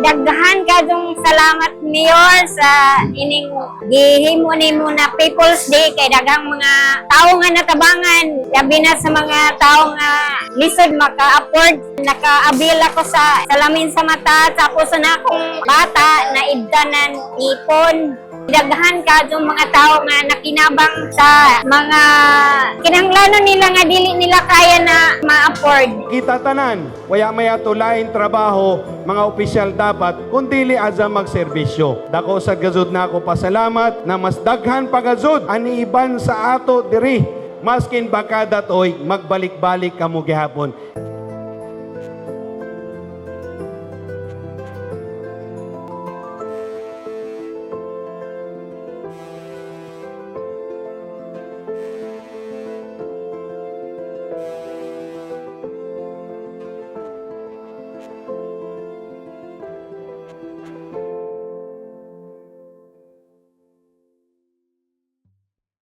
daghan kadong salamat niyon sa ining gihimo nimo na People's Day. Kay daghang mga tao nga natabangan. Labi na sa mga tao nga lisod maka-afford. Naka-avail ako sa salamin sa mata. Tapos na akong bata na ibdanan ipon daghan ka yung mga tao nga nakinabang sa mga kinanglanon nila nga dili nila kaya na ma-afford Kita tanan, waya maya to lain trabaho, mga opisyal dapat, kundili aza magserbisyo. Dako sa gazud na ako pasalamat na mas daghan pa gazud ani iban sa ato diri. Maskin baka datoy magbalik-balik kamo gihapon. you